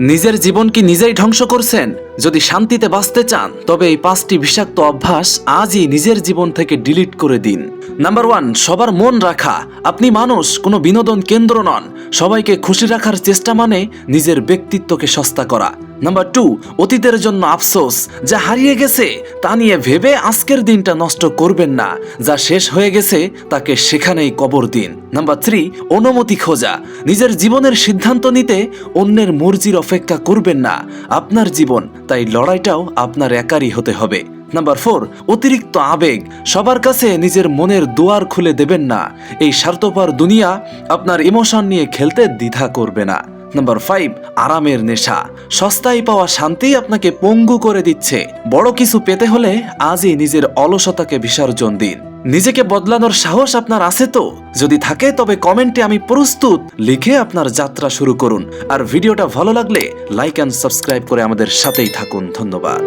নিজের জীবন কি নিজেই ধ্বংস করছেন? যদি শান্তিতে বাঁচতে চান, তবে এই পাঁচটি বিষাক্ত অভ্যাস আজই নিজের জীবন থেকে ডিলিট করে দিন। নাম্বার ওয়ান, সবার মন রাখা। আপনি মানুষ, কোনো বিনোদন কেন্দ্র নন। সবাইকে খুশি রাখার চেষ্টা মানে নিজের ব্যক্তিত্বকে সস্তা করা। নাম্বার টু অতীতের জন্য আফসোস, যা হারিয়ে গেছে, তা নিয়ে ভেবে আজকের দিনটা নষ্ট করবেন না, যা শেষ হয়ে গেছে, তাকে সেখানেই কবর দিন। নাম্বার থ্রি অনুমতি খোঁজা, নিজের জীবনের সিদ্ধান্ত নিতে অন্যের মর্জির অপেক্ষা করবেন না, আপনার জীবন, তাই লড়াইটাও আপনার একারই হতে হবে। নাম্বার ফোর অতিরিক্ত আবেগ, সবার কাছে নিজের মনের দুয়ার খুলে দেবেন না, এই স্বার্থপর দুনিয়া আপনার ইমোশন নিয়ে খেলতে দ্বিধা করবে না। নাম্বার ফাইভ আরামের নেশা। সস্তায় পাওয়া শান্তি আপনাকে পঙ্গু করে দিচ্ছে। বড় কিছু পেতে হলে আজই নিজের অলসতাকে বিসর্জন দিন। নিজেকে বদলানোর সাহস আপনার আছে তো? যদি থাকে, তবে কমেন্টে আমি প্রস্তুত লিখে আপনার যাত্রা শুরু করুন। আর ভিডিওটা ভালো লাগলে লাইক অ্যান্ড সাবস্ক্রাইব করে আমাদের সাথেই থাকুন। ধন্যবাদ।